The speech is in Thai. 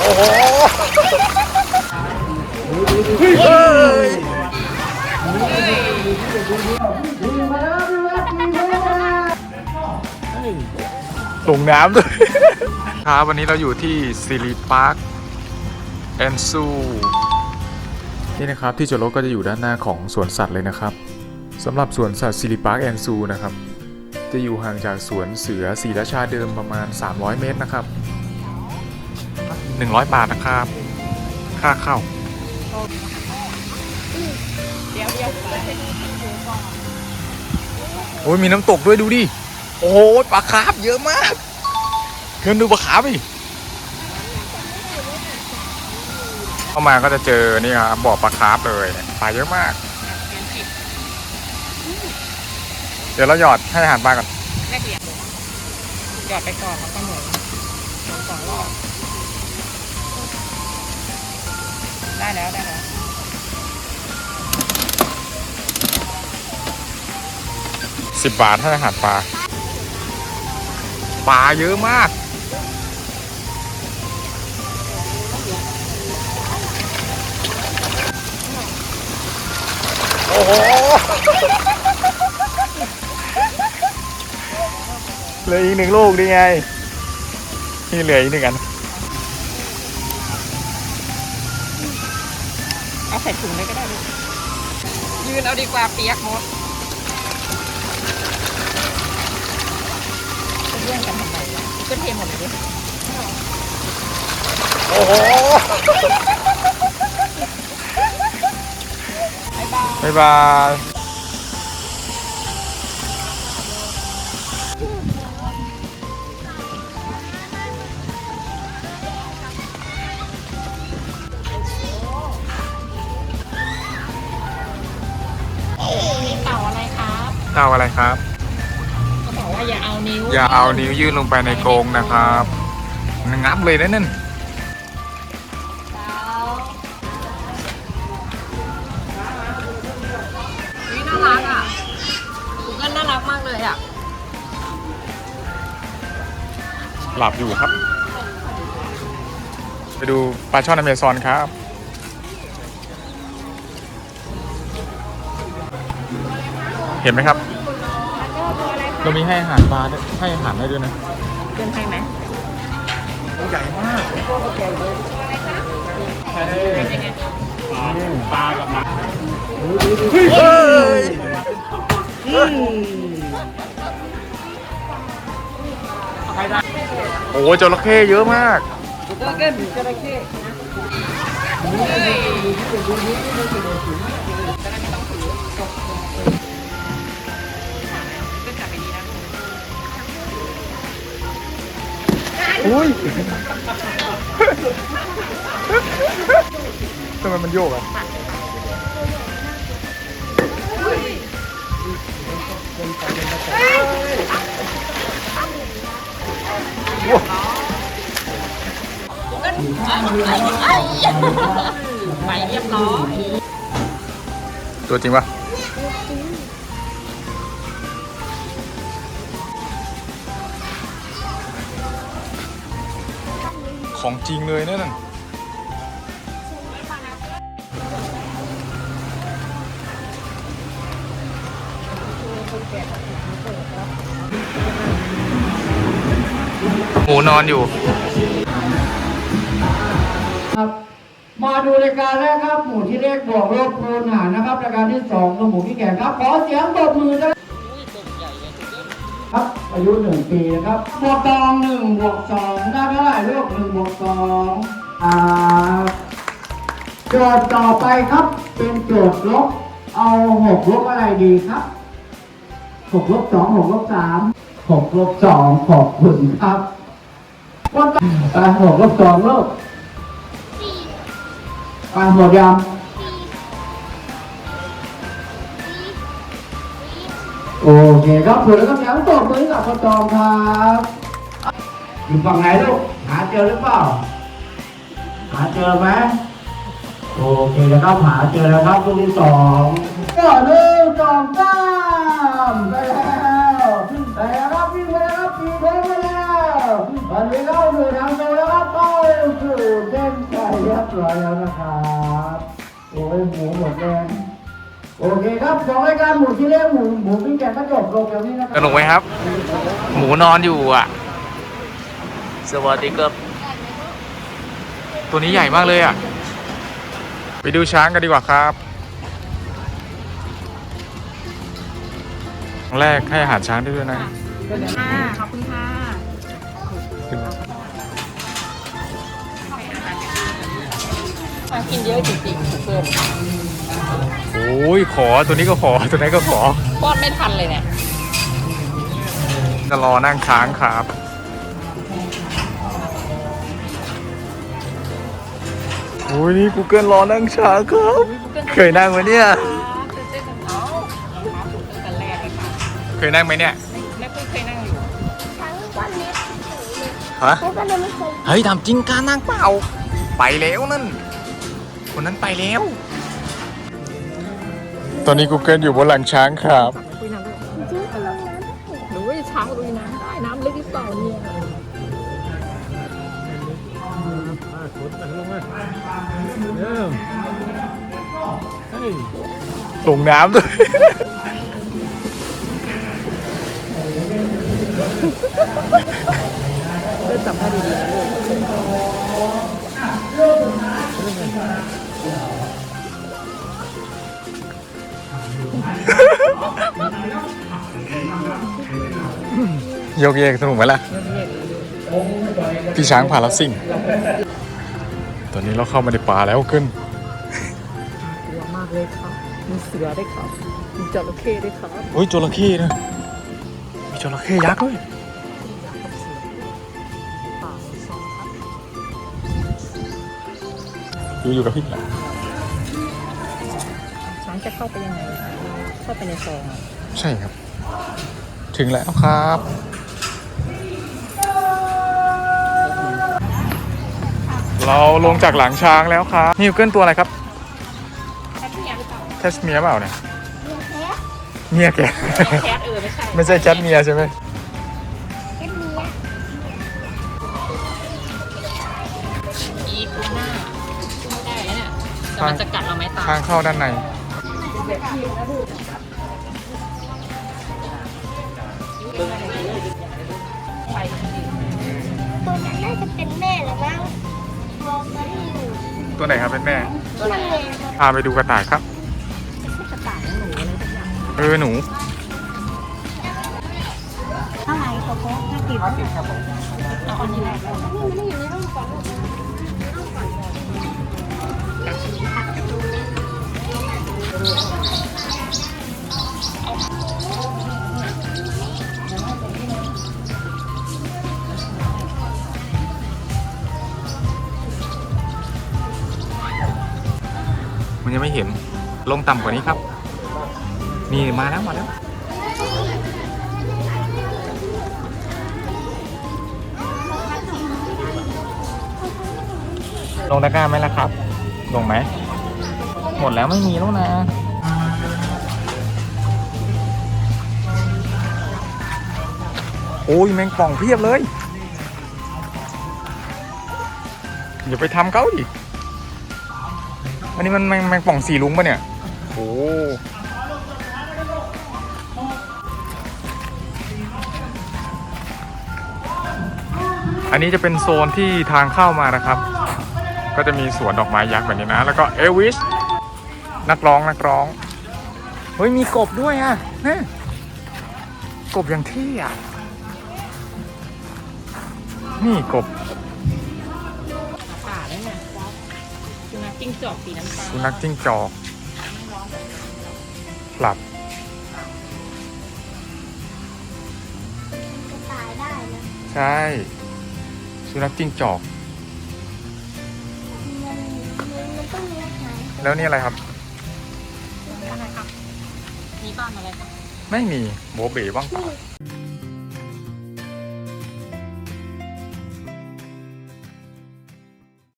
โอ้โหเฮ้ยลงน้ำด้วยครับวันนี้เราอยู่ที่ซิริพาร์คแอนซูนี่นะครับที่จอดรถก็จะอยู่ด้านหน้าของสวนสัตว์เลยนะครับสำหรับสวนสัตว์ซิริพาร์คแอนซูนะครับ จะอยู่ห่างจากสวนเสือศรีราชาเดิมประมาณ 300 เมตรนะครับ 100บาทนะครับ ค่าเข้าโอ้ยมีน้ำตกด้วยดูดิ โอ้โหปลาคาร์ฟเยอะมากเกินดูปลาคาร์ฟอีกเข้ามาก็จะเจอนี่ครับบ่อปลาคาร์ฟเลยปลาเยอะมาก เดี๋ยวเราหยอดให้อาหารปลาก่อนแรกเหรียญหยอดไปก่อนแล้วก็หนหมุนสองรอบ ได้แล้วได้แล้วสิบบาทให้อาหารปลา ปลาเยอะมาก โอ้โห เหลืออีกหนึ่งลูกดีไง นี่เหลืออีกหนึ่งอัน เอาใส่ถุงเลยก็ได้ลูกยืนเอาดีกว่าเปียกหมดจะเรื่องกันทำไมวะก็เทหมดเลยดิโอ้โหบ๊ายบาย เต่าอะไรครับ เขาบอกว่าอย่าเอานิ้วอย่าเอานิ้วยื่นลงไปในกรงนะครับงับเลยนะนั่นอุ๊ยน่ารักอะกูเกิลน่ารักมากเลยอะ หลับอยู่ครับ ไปดูปลาช่อนอเมซอนครับ เห็นไหมครับ เรามีให้อาหารปลาด้วยให้อาหารได้ด้วยนะเกินให้ไหมใหญ่มากปลากับน้ำเฮ้ยโอ้จระเข้เยอะมากก็เกินจระเข้ก็ อุ้ยทำไมมันโยกอะไปเรียบร้อยตัวจริงปะ ของจริงเลยนั่นหมูนอนอยู่ ครับมาดูรายการแรกครับ หมู่ที่เลขบวกลบคูณหารนะครับรายการที่สองคือหมู่ที่แก่ครับ ขอเสียงปรบมือนะ ครับอายุหนึ่งปีนะครับบวกสองหนึ่งบวกสองได้เท่าไหร่ลูกหนึ่งบวกสองอ่าโจทย์ต่อไปครับ เป็นโจทย์ลบเอาหกลบอะไรดีครับหกลบสองหกลบสามหกลบสองขอบคุณครับว่าต่อไปหกลบสองลูกไปหมดยัง โอเคครับผมแล้วก็ยังตบมือกับคนจองครับอยู่ฝั่งไหนลูกหาเจอหรือเปล่า หาเจอไหมโอเคนะครับหาเจอแล้วครับลูกที่สองก็หนึ่งสองสามไปแล้วไปแล้วครับวิ่งไปแล้วครับปีโค้งไปแล้วตอนนี้เข้าสู่ทางโซนแล้วครับเข้าสู่เส้ร้อยแล้วนะครับโอ้ยหมูหมดแรง โอเคครับสองรายการหมูที่เรียกหมูหมูปิ้งแกงก็จบลงแล้วนี้นะคสรับนุกไหมครับ หมูนอนอยู่อะ สวัสดีครับ ตัวนี้ใหญ่มากเลยอะ ไปดูช้างกันดีกว่าครับครั้งแรกให้อาหารช้างได้ด้วยนะ ค่ะขอบคุณค่ะช้างกินเยอะจริงๆเพิ่มโอ้ยขอตัวนี้ก็ขอตัวนี้นก็ขอป้อนไม่ทันเลยเนี่ยจะรอนั่งช้างครับโอ้ยนี่กูเกิลรอนั่งช้างครับ เคยนั่งไหมเนี่ยตื่นเต้นกันเนาะขาถูกตั้งแต่แรกเลยค่ะเคยนั่งไหมเนี่ยแม่ปุ้ยเคยนั่งอยู่ทั้งวันนี้ฮะแล้วก็เลยไม่เคยเฮ้ยทำจริงการนั่งเปล่า ไปแล้วนั่น คนนั้นไปแล้ว ตอนนี้กูเกิลอยู่บนหลังช้างครับปุ้ยนั่งด้วยจริงก็ลงน้ำได้หนูว่าช้างลุยน้ำได้น้ำลึกหรือเปล่าเนี่ยลงน้ำด้วยเล่นสัมภาษณ์ดีๆนะลูก โยกเยกสนุกไหมล่ะ พี่ช้างพาเราซิ่ง ตอนนี้เราเข้ามาในป่าแล้วขึ้นกลัวมากเลยครับมีเสือด้วยครับมีจระเข้ด้วยครับเฮ้ยจระเข้นะมีจระเข้ยักษ์ด้วยป่าซองครับอยู่อยู่กับพี่แหละช้างจะเข้าไปยังไงคะเข้าไปในซองอะใช่ครับ ถึงแล้วครับ เราลงจากหลังช้างแล้วครับนี่เกิลตัวอะไรครับแคทเมียหรือเปล่าแคสเมียร์เปล่าเนี่ยเลี้ยงแพ้เมียแกแคทเออไม่ใช่ไม่ใช่แคทเมียร์ใช่ไหมแค่เนี้ยอีกูน่าสู้ไม่ได้แล้วเนี่ยแต่มันจะกัดเราไหมตาทางเข้าด้านใน ตัวนั้นน่าจะเป็นแม่แหละมั้งมองมันอยู่ตัวไหนครับเป็นแม่นั่นเลยพาไปดูกระต่ายครับไม่กระต่ายหนูอะไรสักอย่างเออหนูเท่าไหร่โกโก้ห้าสิบเอาอันนี้แหละนี่มันอยู่ในห้องก่อนลูก มันยังไม่เห็นลงต่ำกว่านี้ครับ นี่มาแล้วมาแล้วลงตะกร้าไหมล่ะครับ ลงไหม หมดแล้วไม่มีแล้วนะ โอ้ย แมงป่องเพียบเลย อย่าไปทำเขาดิ อันนี้มันแมงแมงป่องสีลุงปะเนี่ย โอ้อันนี้จะเป็นโซนที่ทางเข้ามานะครับ ก็จะมีสวนดอกไม้ยักษ์แบบนี้นะ แล้วก็เอลวิสนักร้องนักร้อง เฮ้ยมีกบด้วยอะนี่กบอย่างที่อะ นี่กบ จิ้งจอกสีน้ำตาลสุนัขจิ้งจอกหลับ จะตายได้นะใช่ สุนัขจิ้งจอก มันมันมันต้องเลี้ยงหายแล้วนี่อะไรครับ อะไรครับมีบ้านอะไรครับไม่มีโบเบบ้างเปล่า นี่